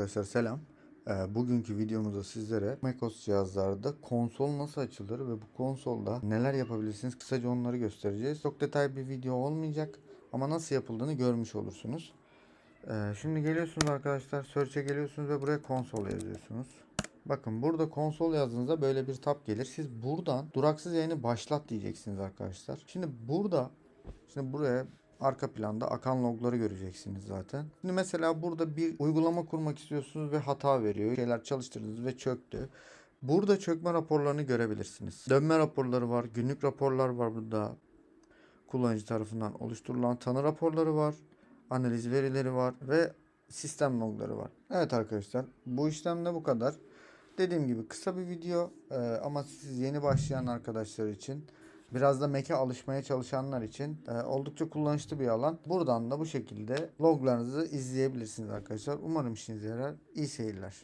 arkadaşlar selam. Ee, bugünkü videomuzda sizlere macOS cihazlarda konsol nasıl açılır ve bu konsolda neler yapabilirsiniz kısaca onları göstereceğiz. Çok detaylı bir video olmayacak ama nasıl yapıldığını görmüş olursunuz. Ee, şimdi geliyorsunuz arkadaşlar search'e geliyorsunuz ve buraya konsol yazıyorsunuz. Bakın burada konsol yazdığınızda böyle bir tab gelir. Siz buradan duraksız yayını başlat diyeceksiniz arkadaşlar. Şimdi burada Şimdi buraya arka planda akan logları göreceksiniz zaten. Şimdi mesela burada bir uygulama kurmak istiyorsunuz ve hata veriyor. Şeyler çalıştırdınız ve çöktü. Burada çökme raporlarını görebilirsiniz. Dönme raporları var, günlük raporlar var burada. Kullanıcı tarafından oluşturulan tanı raporları var. Analiz verileri var ve sistem logları var. Evet arkadaşlar bu işlemde bu kadar. Dediğim gibi kısa bir video ama siz yeni başlayan arkadaşlar için biraz da Mac'e alışmaya çalışanlar için e, oldukça kullanışlı bir alan. Buradan da bu şekilde loglarınızı izleyebilirsiniz arkadaşlar. Umarım işinize yarar. İyi seyirler.